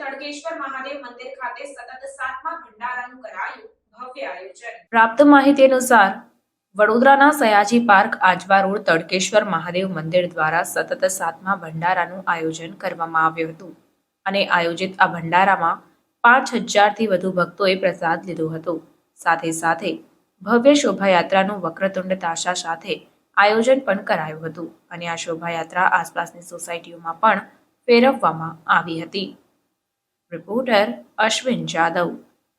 તડકેશ્વર મહાદેવ મંદિર પ્રાપ્ત માહિતી અનુસાર, વડોદરાના સયાજી પાર્ક આજવા રોડ તડકેશ્વર મહાદેવ મંદિર દ્વારા સતત સાતમા ભંડારાનું આયોજન કરવામાં આવ્યું હતું અને આયોજિત આ ભંડારામાં પાંચ હજારથી વધુ ભક્તોએ પ્રસાદ લીધો હતો. સાથે સાથે ભવ્ય શોભાયાત્રાનું વક્રતુંડ તાશા સાથે આયોજન પણ કરાયું હતું અને આ શોભાયાત્રા આસપાસની સોસાયટીઓમાં પણ ફેરવવામાં આવી હતી. Reporter Ashwin Jadav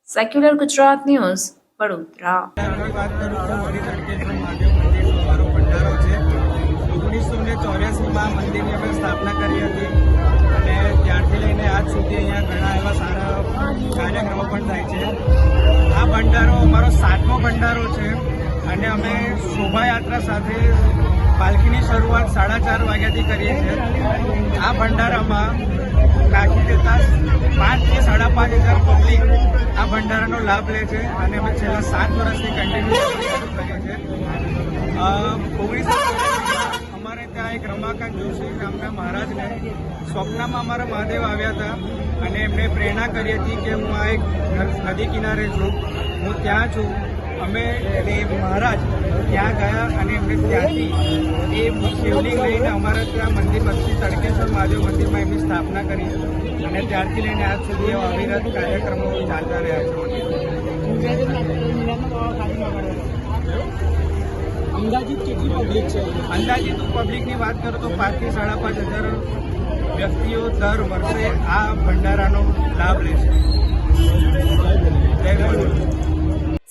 secular Gujarat news Vadodara. ઓગણીસો ચોર્યાસીમાં મંદિરની અમે સ્થાપના કરી હતી અને ત્યારથી લઈને આજ સુધી અહીંયા ઘણા એવા સારા કાર્યક્રમો પણ થાય છે. આ ભંડારો અમારો સાતમો ભંડારો છે. અને અમે શોભાયાત્રા સાથે પાલખીની શરૂઆત સાડા ચાર વાગ્યાથી કરીએ છીએ. આ ભંડારામાં રાખી દેતા પાંચથી સાડા પાંચ હજાર પબ્લિક આ ભંડારાનો લાભ લે છે અને અમે છેલ્લા સાત વર્ષથી કન્ટિન્યુ કરીએ છીએ. ઓગણીસો અમારે ત્યાં એક રમાકાંત જોશી નામના મહારાજને સ્વપ્નમાં અમારા મહાદેવ આવ્યા હતા અને એમને પ્રેરણા કરી હતી કે હું આ એક નદી કિનારે છું. હું ત્યાં છું. અમે અને મહારાજ ત્યાં ગયા અને એમને ત્યાંથી એ શિવલિંગ લઈને અમારા ત્યાં મંદિર પછી તડકેશ્વર મહાદેવ મંદિરમાં એમની સ્થાપના કરી અને ત્યારથી લઈને આજ સુધી અવિરત કાર્યક્રમો ચાલતા રહ્યા છે. અંદાજિત કેટલી પબ્લિક છે? અંદાજિત પબ્લિકની વાત કરું તો પાંચથી સાડા પાંચ હજાર વ્યક્તિઓ દર વર્ષે આ ભંડારાનો લાભ લે છે.